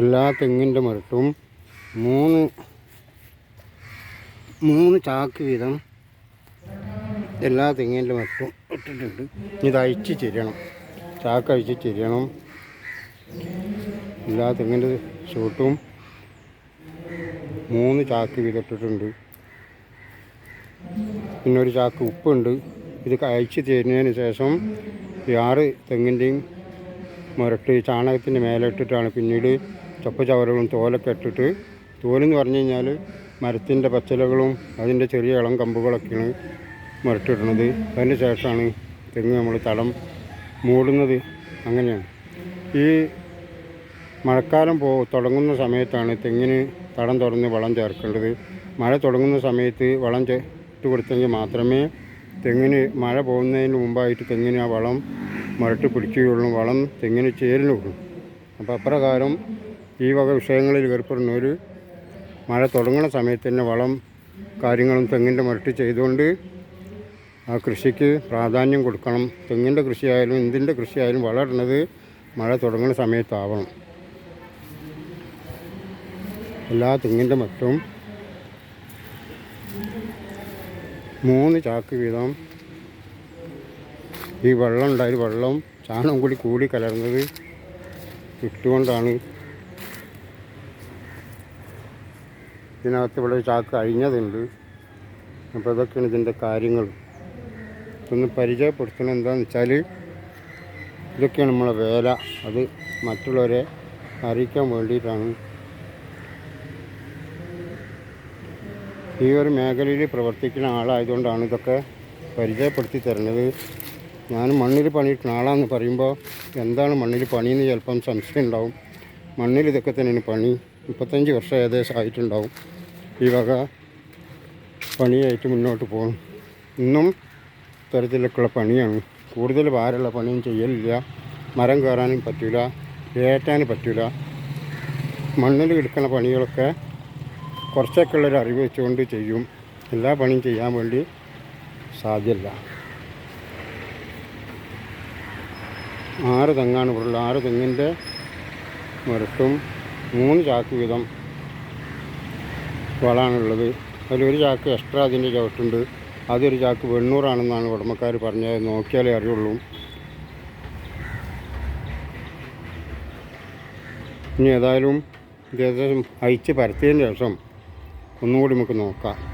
എല്ലാ തെങ്ങിന്റെ മരട്ടും മൂന്ന് മൂന്ന് ചാക്ക് വീതം എല്ലാ തെങ്ങിന്റെ മരട്ടും ഇട്ടിട്ടുണ്ട്. ഇത് അഴിച്ച് ചെരിയണം. ചാക്ക് അഴിച്ച് ചെരിയണം. എല്ലാ തെങ്ങിന്റെ ചൂട്ടും മൂന്ന് ചാക്ക് വീതം ഇട്ടിട്ടുണ്ട്. പിന്നെ ഒരു ചാക്ക് ഉപ്പുണ്ട്. ഇത് അഴിച്ച് തരുന്നതിന് ശേഷം ഈ ആറ് തെങ്ങിന്റെയും മുരട്ട് ചാണകത്തിന്റെ മേലെ ഇട്ടിട്ടാണ് പിന്നീട് ചപ്പുചവറുകളും തോലൊക്കെ ഇട്ടിട്ട് തോലെന്ന് പറഞ്ഞു കഴിഞ്ഞാൽ മരത്തിന്റെ പച്ചിലകളും അതിന്റെ ചെറിയ ഇളം കമ്പുകളൊക്കെയാണ് മുരട്ടിടുന്നത് അതിന് ശേഷമാണ് തെങ്ങ് നമ്മൾ തടം മൂടുന്നത്. അങ്ങനെയാണ്. ഈ മഴക്കാലം പോ തുടങ്ങുന്ന സമയത്താണ് തെങ്ങിന് തടം തുറന്ന് വളം ചേർക്കേണ്ടത്. മഴ തുടങ്ങുന്ന സമയത്ത് വളം ചേ- ഇട്ട് കൊടുത്തെങ്കിൽ മാത്രമേ തെങ്ങിന് മഴ പോകുന്നതിന് മുമ്പായിട്ട് തെങ്ങിന് ആ വളം മുരട്ടി പിടിക്കുകയുള്ളൂ വളം തെങ്ങിന് ചേരുന്നുള്ളൂ അപ്പോൾ അപ്രകാരം ഈ വക വിഷയങ്ങളിൽ ഏർപ്പെടുന്നവർ മഴ തുടങ്ങുന്ന സമയത്ത് തന്നെ വളം കാര്യങ്ങളും തെങ്ങിന്റെ മുരട്ടി ചെയ്തുകൊണ്ട് ആ കൃഷിക്ക് പ്രാധാന്യം കൊടുക്കണം. തെങ്ങിന്റെ കൃഷിയായാലും എന്തിന്റെ കൃഷിയായാലും വളരുന്നത് മഴ തുടങ്ങുന്ന സമയത്താവണം. എല്ലാ തെങ്ങിന്റെ മറ്റും മൂന്ന് ചാക്ക് വീതം ഈ വെള്ളം ഉണ്ടായി വെള്ളം ചാണകം കൂടി കൂടി കലർന്നത് ഇട്ടുകൊണ്ടാണ്. ഇതിനകത്ത് ഇവിടെ ചാക്ക് അഴിഞ്ഞതുണ്ട്. അപ്പോൾ ഇതൊക്കെയാണ് ഇതിന്റെ കാര്യങ്ങൾ. ഒന്ന് പരിചയപ്പെടുത്തണം. എന്താണെന്ന് വെച്ചാൽ ഇതൊക്കെയാണ് നമ്മളെ വേല. അത് മറ്റുള്ളവരെ അറിയിക്കാൻ വേണ്ടിയിട്ടാണ്. ഈ ഒരു മേഖലയിൽ പ്രവർത്തിക്കുന്ന ആളായതുകൊണ്ടാണ് ഇതൊക്കെ പരിചയപ്പെടുത്തി തരുന്നത്. ഞാൻ മണ്ണിൽ പണിയിട്ടുന്ന ആളാന്ന് പറയുമ്പോൾ എന്താണ് മണ്ണിൽ പണിയെന്ന് ചിലപ്പം സംശയം ഉണ്ടാവും. മണ്ണിൽ ഇതൊക്കെ തന്നെയാണ് പണി. മുപ്പത്തഞ്ച് വർഷം ഏകദേശം ആയിട്ടുണ്ടാവും. ഈ വക പണിയായിട്ട് മുന്നോട്ട് പോകും ഇന്നും തരത്തിലൊക്കെയുള്ള പണിയാണ്. കൂടുതൽ ഭാരമുള്ള പണിയും ചെയ്യലില്ല. മരം കയറാനും പറ്റില്ല കയറ്റാനും പറ്റില്ല മണ്ണിൽ എടുക്കുന്ന പണികളൊക്കെ കുറച്ചൊക്കെ ഉള്ളൊരു അറിവ് വെച്ചുകൊണ്ട് ചെയ്യും. എല്ലാ പണിയും ചെയ്യാൻ വേണ്ടി സാധ്യമല്ല ആറ് തെങ്ങാണ് ഇവിടെ ഉള്ളത് ആറ് തെങ്ങിന്റെ മുരട്ടും മൂന്ന് ചാക്ക് വീതം വളാണുള്ളത് അതിലൊരു ചാക്ക് എക്സ്ട്രാ അതിന്റെ ചവിട്ടുണ്ട്. അതൊരു ചാക്ക് വെണ്ണൂറാണെന്നാണ് ഉടമക്കാർ പറഞ്ഞത്. നോക്കിയാലേ അറിയുള്ളൂ. ഇനി ഏതായാലും ഏകദേശം അയച്ച് പരത്തിയതിന് ശേഷം ഒന്നുകൂടി നമുക്ക് നോക്കാം.